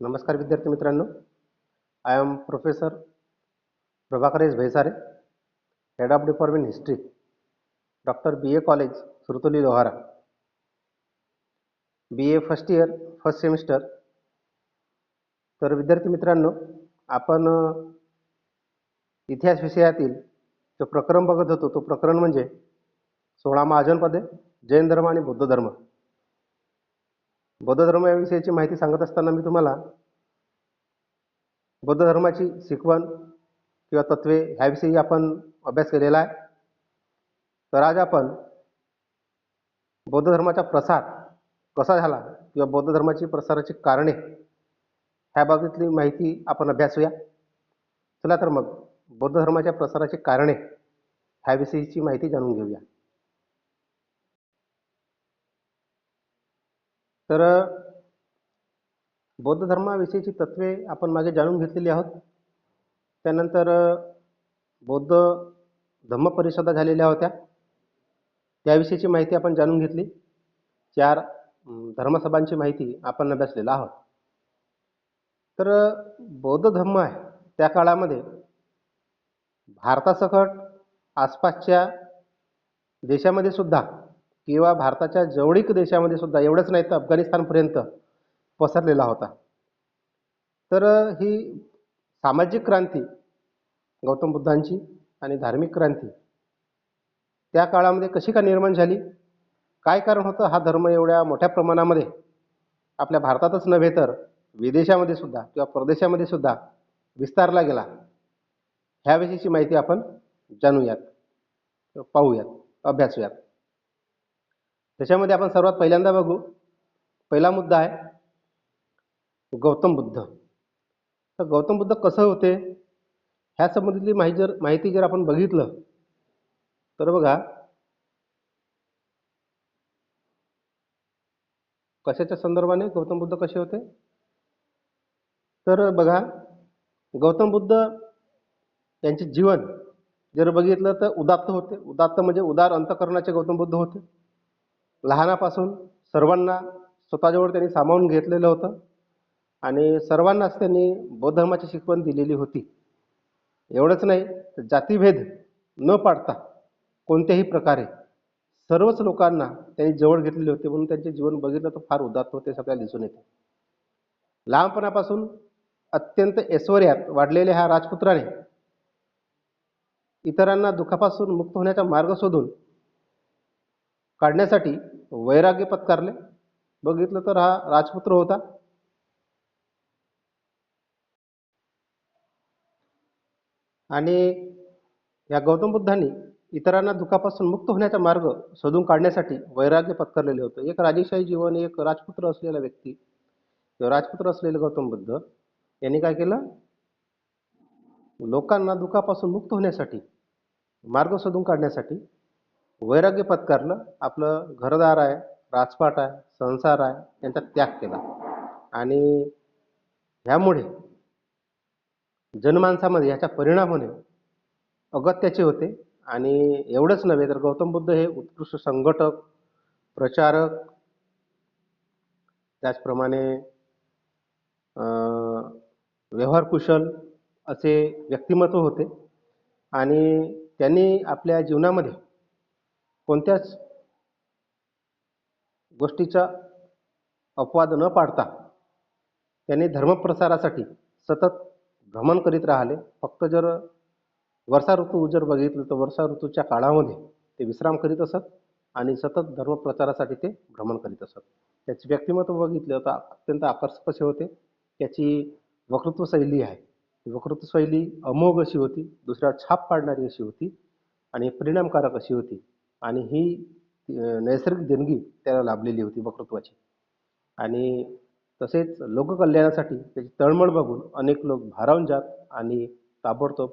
नमस्कार विद्यार्थी मित्रांनो. I am professor Prabhakar S Bhaisare head of department history doctor B A college Surtoli Lohara B A first year first semester तर विद्यार्थी मित्रांनो आपण इतिहास विषयातील जो प्रकरण बघत होतो तो प्रकरण म्हणजे सोळा महाजनपदे जैन धर्म आणि बौद्ध धर्म. बौद्ध धर्माविषयीची माहिती सांगत असताना मी तुम्हाला बौद्ध धर्माची शिकवण किंवा तत्वे ह्याविषयी आपण अभ्यास केलेला आहे. तर आज आपण बौद्ध धर्माचा प्रसार कसा झाला किंवा बौद्ध धर्माची प्रसाराची कारणे ह्या बाबतीतली माहिती आपण अभ्यासूया. चला तर मग बौद्ध धर्माच्या प्रसाराची कारणे ह्याविषयीची माहिती जाणून घेऊया. तर बौद्ध धर्माविषयीची तत्वे आपण मागे जाणून घेतलेली आहोत. त्यानंतर बौद्ध धम्म परिषदा झालेल्या होत्या. त्याविषयीची माहिती आपण जाणून घेतली. चार धर्मसभांची माहिती आपण अभ्यासलेला आहोत. तर बौद्ध धम्म आहे. त्या काळामध्ये भारतासकट आसपासच्या देशामध्ये सुद्धा किंवा भारताच्या जवळीक देशामध्ये सुद्धा एवढंच नाही तर अफगाणिस्तानपर्यंत पसरलेला होता. तर ही सामाजिक क्रांती गौतम बुद्धांची आणि धार्मिक क्रांती त्या काळामध्ये कशी का निर्माण झाली? काय कारण होतं? हा धर्म एवढ्या मोठ्या प्रमाणामध्ये आपल्या भारतातच नव्हे तर विदेशामध्ये सुद्धा किंवा परदेशामध्ये सुद्धा विस्तारला गेला. ह्याविषयीची माहिती आपण जाणूयात पाहूयात अभ्यासूयात. त्याच्यामध्ये आपण सर्वात पहिल्यांदा बघू. पहिला मुद्दा आहे गौतम बुद्ध. तर गौतम बुद्ध कसं होते? ह्या संबंधितली माहिती जर माहिती जर आपण बघितलं तर बघा. कशाच्या संदर्भाने गौतम बुद्ध कसे होते? तर बघा गौतम बुद्ध यांचे जीवन जर बघितलं तर उदात्त होते. उदात्त म्हणजे उदार अंतकरणाचे गौतम बुद्ध होते. लहानापासून सर्वांना स्वतःजवळ त्यांनी सामावून घेतलेलं होतं. आणि सर्वांनाच त्यांनी बौद्ध धर्माची शिकवण दिलेली होती. एवढंच नाही तर जातीभेद न पाडता कोणत्याही प्रकारे सर्वच लोकांना त्यांनी जवळ घेतलेले होते म्हणून त्यांचे जीवन बघितलं तर फार उदात्त होते सगळ्या आपल्याला दिसून येते. लहानपणापासून अत्यंत ऐश्वर्यात वाढलेल्या ह्या राजपुत्राने इतरांना दुःखापासून मुक्त होण्याचा मार्ग शोधून काढण्यासाठी वैराग्य पत्कारले. बघितलं तर हा राजपुत्र होता. आणि या गौतम बुद्धांनी इतरांना दुःखापासून मुक्त होण्याचा मार्ग शोधून काढण्यासाठी वैराग्य पत्करलेले होते. एक राजेशाही जीवन एक राजपुत्र असलेला व्यक्ती किंवा राजपुत्र असलेले गौतम बुद्ध यांनी काय केलं? लोकांना दुःखापासून मुक्त होण्यासाठी मार्ग शोधून काढण्यासाठी वैराग्य पत्करलं आपलं घरदार आहे राजपाट आहे संसार आहे यांचा त्याग केला. आणि ह्यामुळे जनमानसामध्ये ह्याचा परिणाम होणे अगत्याचे होते. आणि एवढंच नव्हे तर गौतम बुद्ध हे उत्कृष्ट संघटक प्रचारक त्याचप्रमाणे व्यवहारकुशल असे व्यक्तिमत्व होते. आणि त्यांनी आपल्या जीवनामध्ये कोणत्याच गोष्टीचा अपवाद न पाडता त्यांनी धर्मप्रसारासाठी सतत भ्रमण करीत राहिले. फक्त जर वर्षा ऋतू जर बघितलं तर वर्षा ऋतूच्या काळामध्ये ते विश्राम करीत असत आणि सतत धर्मप्रचारासाठी ते भ्रमण करीत असत. त्याचे व्यक्तिमत्व बघितलं तर अत्यंत आकर्षक असे होते. त्याची वक्तृत्वशैली आहे. ती शैली अमोघ अशी होती. दुसऱ्यावर छाप पाडणारी अशी होती आणि परिणामकारक अशी होती. आणि ही नैसर्गिक देणगी त्याला लाभलेली होती वक्तृत्वाची. आणि तसेच लोककल्याणासाठी त्याची तळमळ बघून अनेक लोक भारावून जात आणि ताबडतोब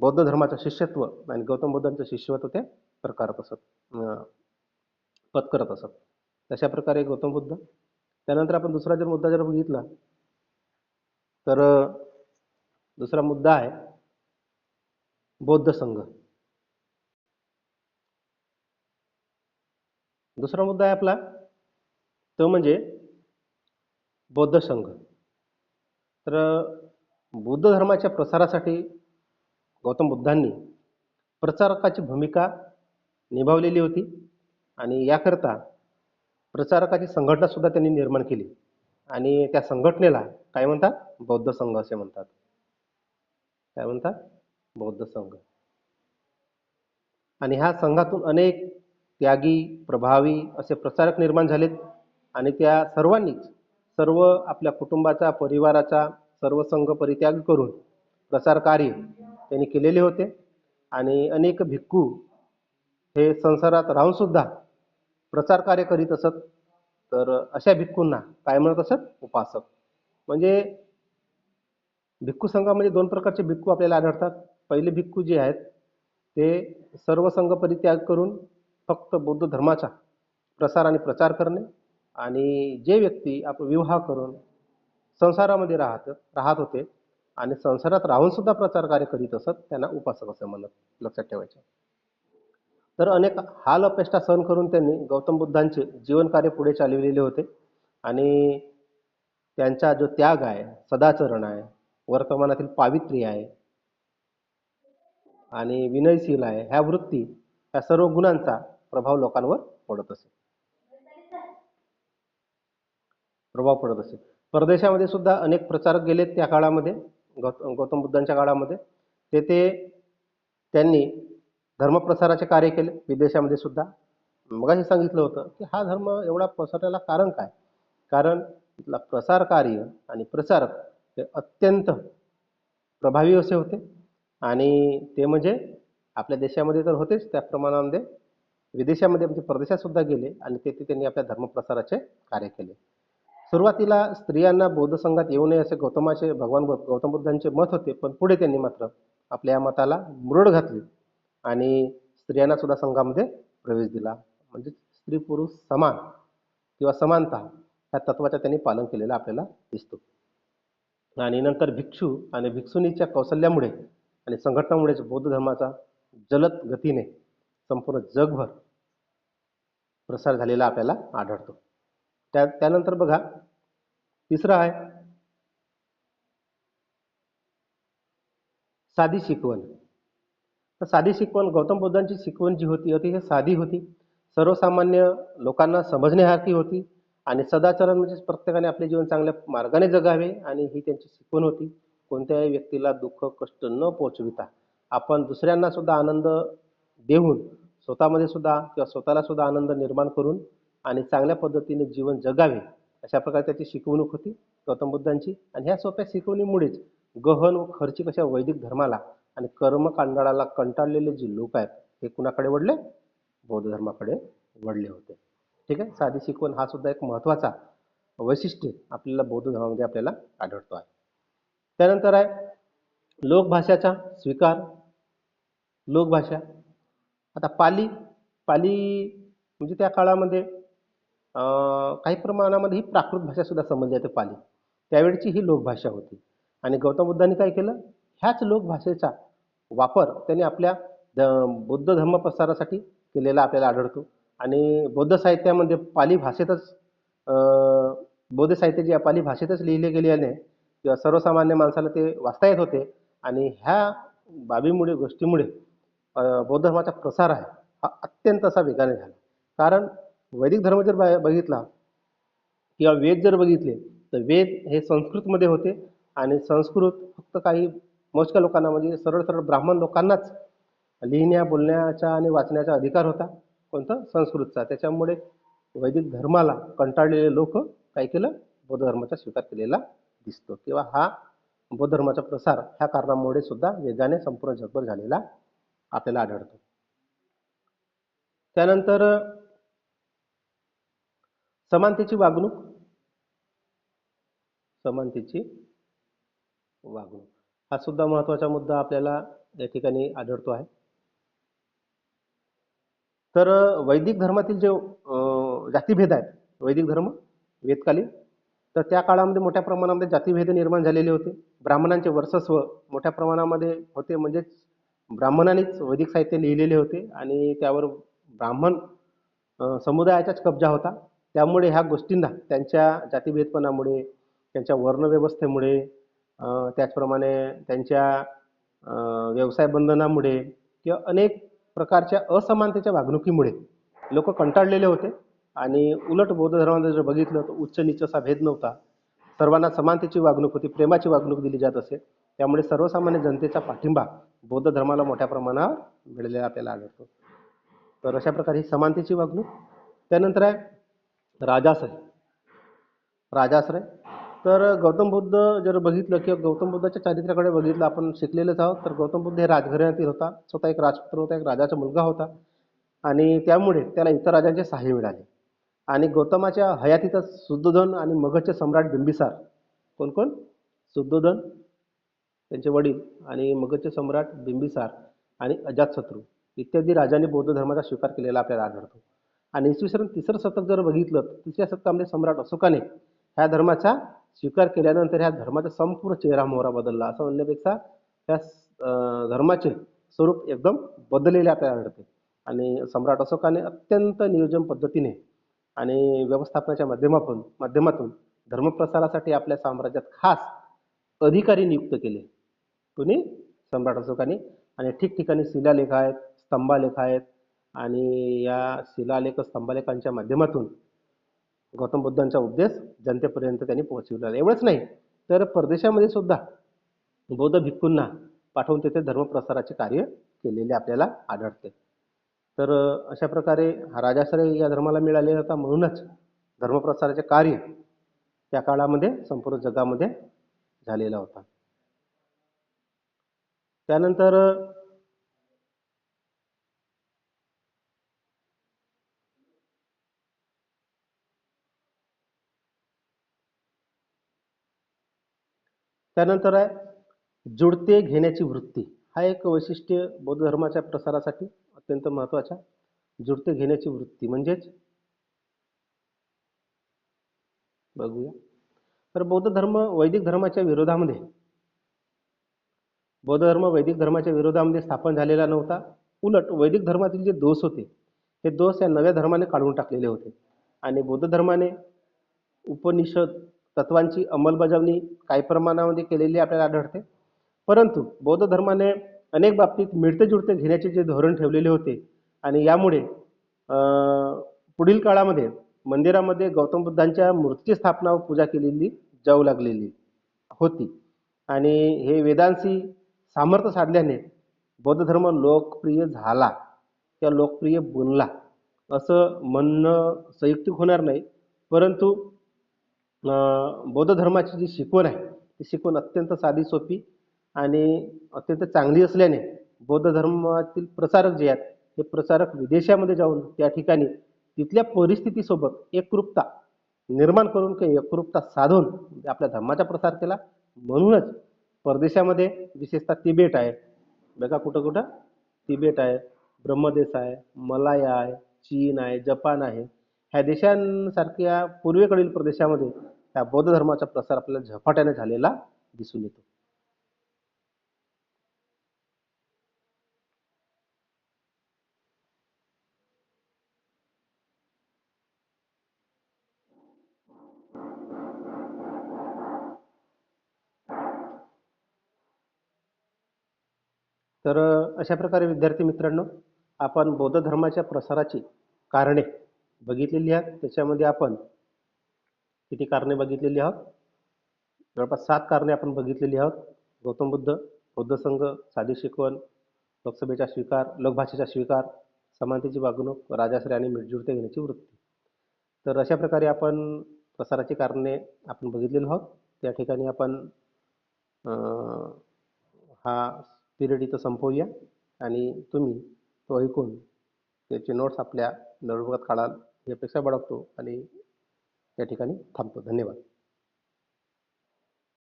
बौद्ध धर्माचं शिष्यत्व आणि गौतम बुद्धांचं शिष्यत्व ते प्रकारत असत पत्करत असत. तशा प्रकारे गौतम बुद्ध त्यानंतर आपण दुसरा जर मुद्दा जर बघितला तर दुसरा मुद्दा आहे बौद्ध संघ. दुसरा मुद्दा आहे आपला. तो म्हणजे बौद्ध संघ. तर बौद्ध धर्माच्या प्रसारासाठी गौतम बुद्धांनी प्रचारकाची भूमिका निभावलेली होती आणि याकरता प्रचारकाची संघटनासुद्धा त्यांनी निर्माण केली. आणि त्या संघटनेला काय म्हणतात? बौद्ध संघ असे म्हणतात. काय म्हणतात? बौद्ध संघ. आणि ह्या संघातून अनेक त्यागी प्रभावी असे प्रचारक निर्माण झालेत आणि त्या सर्वांनीच सर्व आपल्या कुटुंबाचा परिवाराचा सर्व संघ परित्याग करून प्रसार कार्य त्यांनी केलेले होते. आणि अनेक भिक्खू हे संसारात राहूनसुद्धा प्रचार कार्य करीत असत. तर अशा भिक्खूंना काय म्हणत असत? उपासक. म्हणजे भिक्खू संघामध्ये दोन प्रकारचे भिक्खू आपल्याला आढळतात. पहिले भिक्खू जे आहेत ते सर्व संघ परित्याग करून फक्त बौद्ध धर्माचा प्रसार आणि प्रचार करणे आणि जे व्यक्ती आपण विवाह करून संसारामध्ये राहत राहत होते आणि संसारात राहून सुद्धा प्रचार कार्य करीत असत त्यांना उपासक असं म्हणत लक्षात ठेवायचे. तर अनेक हाल अपेष्टा सहन करून त्यांनी गौतम बुद्धांचे जीवनकार्य पुढे चालविलेले होते आणि त्यांचा जो त्याग आहे सदाचरण आहे वर्तमानातील पावित्र्य आहे आणि विनयशील आहे ह्या वृत्ती ह्या सर्व गुणांचा प्रभाव लोकांवर पडत असे. प्रभाव पडत असे. परदेशामध्ये सुद्धा अनेक प्रचारक गेलेत त्या काळामध्ये गौत गौतम बुद्धांच्या काळामध्ये. तेथे त्यांनी धर्मप्रसाराचे कार्य केले विदेशामध्ये सुद्धा. मगाशी सांगितलं होतं की हा धर्म एवढा पसरण्याला कारण काय? कारण इथला प्रसार कार्य आणि प्रचारक हे अत्यंत प्रभावी असे होते. आणि ते म्हणजे आपल्या देशामध्ये तर होतेच त्या प्रमाणामध्ये. विदेशामध्ये म्हणजे परदेशात सुद्धा गेले आणि तेथे त्यांनी आपल्या धर्मप्रसाराचे कार्य केले. सुरुवातीला स्त्रियांना बौद्ध संघात येऊ नये असे गौतमाचे भगवान गौतम बुद्धांचे मत होते पण पुढे त्यांनी मात्र आपल्या या मताला मुरड घातली आणि स्त्रियांना सुद्धा संघामध्ये प्रवेश दिला. म्हणजे स्त्री पुरुष समान किंवा समानता ह्या तत्वाचा त्यांनी पालन केलेलं आपल्याला दिसतो. आणि नंतर भिक्षू आणि भिक्षुनीच्या कौशल्यामुळे आणि संघटनामुळेच बौद्ध धर्माचा जलद गतीने संपूर्ण जगभर प्रसार झालेला आपल्याला आढळतो. त्या त्यानंतर बघा तिसरं आहे. साधी शिकवण. तर साधी शिकवण गौतम बुद्धांची शिकवण जी होती अतिशय साधी होती. सर्वसामान्य लोकांना समजण्यासारखी होती. आणि सदाचरण म्हणजेच प्रत्येकाने आपले जीवन चांगल्या मार्गाने जगावे आणि ही त्यांची शिकवण होती. कोणत्याही व्यक्तीला दुःख कष्ट न पोचविता आपण दुसऱ्यांना सुद्धा आनंद देऊन स्वतःमध्ये सुद्धा किंवा स्वतःला सुद्धा आनंद निर्माण करून आणि चांगल्या पद्धतीने जीवन जगावे अशा प्रकारे त्याची शिकवणूक होती गौतम बुद्धांची. आणि ह्या सोप्या शिकवणीमुळेच गहन व खर्चिक अशा वैदिक धर्माला आणि कर्मकांडाळाला कंटाळलेले जे लोक आहेत ते कुणाकडे वडले बौद्ध धर्माकडे वडले होते. ठीक आहे? साधी शिकवण हा सुद्धा एक महत्त्वाचा वैशिष्ट्य आपल्याला बौद्ध धर्मामध्ये आपल्याला आढळतो आहे. त्यानंतर आहे लोकभाषाचा स्वीकार. लोकभाषा आता पाली पाली म्हणजे त्या काळामध्ये काही प्रमाणामध्ये ही प्राकृत भाषासुद्धा समजली जाते पाली. त्यावेळची ही लोकभाषा होती. आणि गौतम बुद्धांनी काय केलं? ह्याच लोकभाषेचा वापर त्यांनी आपल्या ध- बौद्ध धर्म प्रसारासाठी केलेला आपल्याला आढळतो. आणि बौद्ध साहित्यामध्ये पाली भाषेतच बौद्ध साहित्य जे पाली भाषेतच लिहिले गेल्याने किंवा सर्वसामान्य माणसाला ते वाचता येत होते. आणि ह्या बाबीमुळे गोष्टीमुळे बौद्ध धर्माचा प्रसार आहे हा अत्यंत असा वेगाने झाला. कारण वैदिक धर्म जर बघ- बघितला किंवा वेद जर बघितले तर वेद हे संस्कृतमध्ये होते आणि संस्कृत फक्त काही मोजक्या लोकांना म्हणजे सरळ सरळ ब्राह्मण लोकांनाच लिहिण्या बोलण्याचा आणि वाचण्याचा अधिकार होता कोणतं? संस्कृतचा. त्याच्यामुळे वैदिक धर्माला कंटाळलेले लोक काय केलं? बौद्ध धर्माचा स्वीकार केलेला दिसतो. किंवा हा बौद्ध धर्माचा प्रसार ह्या कारणामुळे सुद्धा वेगाने संपूर्ण जगभर झालेला आपल्याला आढळतो. त्यानंतर समानतेची वागणूक. समानतेची वागणूक. हा सुद्धा महत्त्वाचा मुद्दा आपल्याला या ठिकाणी आढळतो आहे. तर वैदिक धर्मातील जे जातीभेद आहेत वैदिक धर्म वेदकालीन तर त्या काळामध्ये मोठ्या प्रमाणामध्ये जातीभेद निर्माण झालेले होते. ब्राह्मणांचे वर्चस्व मोठ्या प्रमाणामध्ये होते म्हणजेच ब्राह्मणांनीच वैदिक साहित्य लिहिलेले होते आणि त्यावर ब्राह्मण समुदायाचाच कब्जा होता. त्यामुळे ह्या गोष्टींना त्यांच्या जातीभेदपणामुळे त्यांच्या वर्णव्यवस्थेमुळे त्याचप्रमाणे त्यांच्या व्यवसाय बंधनामुळे किंवा अनेक प्रकारच्या असमानतेच्या वागणुकीमुळे लोक कंटाळलेले होते. आणि उलट बौद्ध धर्मामध्ये जर बघितलं तर उच्च नीच भेद नव्हता. सर्वांना समानतेची वागणूक होती प्रेमाची वागणूक दिली जात असे. त्यामुळे सर्वसामान्य जनतेचा पाठिंबा बौद्ध धर्माला मोठ्या प्रमाणावर मिळालेला आपल्याला आढळतो. तर अशा प्रकारे ही समानतेची वागणूक. त्यानंतर आहे राजाश्रय. राजाश्रय. तर गौतम बुद्ध जर बघितलं किंवा गौतम बुद्धाच्या चारित्र्याकडे बघितलं आपण शिकलेलंच आहोत. तर गौतम बुद्ध हे राजघराण्यातील होता. स्वतः एक राजपुत्र होता एक राजाचा मुलगा होता. आणि त्यामुळे त्याला इतर राजांचे सहाय्य मिळाले. आणि गौतमाच्या हयातीतच शुद्धोधन आणि मगधचे सम्राट बिंबिसार. कोण कोण? शुद्धोधन त्यांचे वडील आणि मगधचे सम्राट बिंबिसार आणि अजातशत्रू इत्यादी राजांनी बौद्ध धर्माचा स्वीकार केलेला आपल्याला आढळतो. आणि इसवी सन तिसरं शतक जर बघितलं तर तिसऱ्या शतकामध्ये सम्राट अशोकाने ह्या धर्माचा स्वीकार केल्यानंतर ह्या धर्माचा संपूर्ण चेहरा मोहरा बदलला. असं म्हणण्यापेक्षा ह्या धर्माचे स्वरूप एकदम बदललेले आपल्याला आढळते. आणि सम्राट अशोकाने अत्यंत नियोजन पद्धतीने आणि व्यवस्थापनाच्या माध्यमातून माध्यमातून धर्मप्रसारासाठी आपल्या साम्राज्यात खास अधिकारी नियुक्त केले. कुणी सम्राट अशोकाने आणि ठिकठिकाणी शिलालेख आहेत स्तंभालेख आहेत आणि या शिलालेख स्तंभालेखांच्या माध्यमातून गौतम बुद्धांचा उपदेश जनतेपर्यंत त्यांनी पोहोचविला. एवढंच नाही तर परदेशामध्ये सुद्धा बौद्ध भिक्खूंना पाठवून तेथे धर्मप्रसाराचे कार्य केलेले आपल्याला आढळते. तर अशा प्रकारे हा राजाश्रय या धर्माला मिळालेला होता. म्हणूनच धर्मप्रसाराचे कार्य त्या काळामध्ये संपूर्ण जगामध्ये झालेला होता. त्यानंतर त्यानंतर आहे जुडते घेण्याची वृत्ती. हा एक वैशिष्ट्य बौद्ध धर्माच्या प्रसारासाठी अत्यंत महत्त्वाचा. जुडते घेण्याची वृत्ती म्हणजेच बघूया. तर बौद्ध धर्म वैदिक धर्माच्या विरोधामध्ये बौद्ध धर्म वैदिक धर्माच्या विरोधामध्ये स्थापन झालेला नव्हता. उलट वैदिक धर्मातील जे दोष होते हे दोष या नव्या धर्माने काढून टाकलेले होते. आणि बौद्ध धर्माने उपनिषद तत्वांची अंमलबजावणी काही प्रमाणामध्ये केलेली आपल्याला आढळते. परंतु बौद्ध धर्माने अनेक बाबतीत मिळते जुळते घेण्याचे जे धोरण ठेवलेले होते आणि यामुळे पुढील काळामध्ये मंदिरामध्ये गौतम बुद्धांच्या मूर्तीची स्थापना व पूजा केलेली जाऊ लागलेली होती. आणि हे वेदांशी सामर्थ्य साधल्याने बौद्ध धर्म लोकप्रिय झाला किंवा लोकप्रिय बनला असं म्हणणं संयुक्तिक होणार नाही. परंतु बौद्ध धर्माची जी शिकवण आहे ती शिकवण अत्यंत साधी सोपी आणि अत्यंत चांगली असल्याने बौद्ध धर्मातील प्रसारक जे आहेत हे प्रसारक विदेशामध्ये जाऊन त्या ठिकाणी तिथल्या परिस्थितीसोबत एकरूपता निर्माण करून किंवा एकरूपता साधून आपल्या धर्माचा प्रसार केला. म्हणूनच परदेशामध्ये विशेषतः तिबेट आहे. बघा कुठं कुठं. तिबेट आहे ब्रह्मदेश आहे मलाया आहे चीन आहे जपान आहे. ह्या देशांसारख्या पूर्वेकडील प्रदेशामध्ये ह्या बौद्ध धर्माचा प्रसार आपल्याला झपाट्याने झालेला दिसून येतो. तर अशा प्रकारे विद्यार्थी मित्रांनो आपण बौद्ध धर्माच्या प्रसाराची कारणे बघितलेली आहेत. त्याच्यामध्ये आपण किती कारणे बघितलेली आहोत? जवळपास सात कारणे आपण बघितलेली आहोत. गौतम बुद्ध बौद्ध संघ साधी शिकवण लोकसभेचा स्वीकार लोकभाषेचा स्वीकार समानतेची वागणूक राजाश्री आणि मिळजुळते घेण्याची वृत्ती. तर अशा प्रकारे आपण प्रसाराची कारणे आपण बघितलेलो आहोत. त्या ठिकाणी आपण हा पिरियड इथं संपवूया. आणि तुम्ही तो ऐकून त्याचे नोट्स आपल्या नोटबुकात काढाल ही अपेक्षा बाळगतो आणि या ठिकाणी थांबतो. धन्यवाद.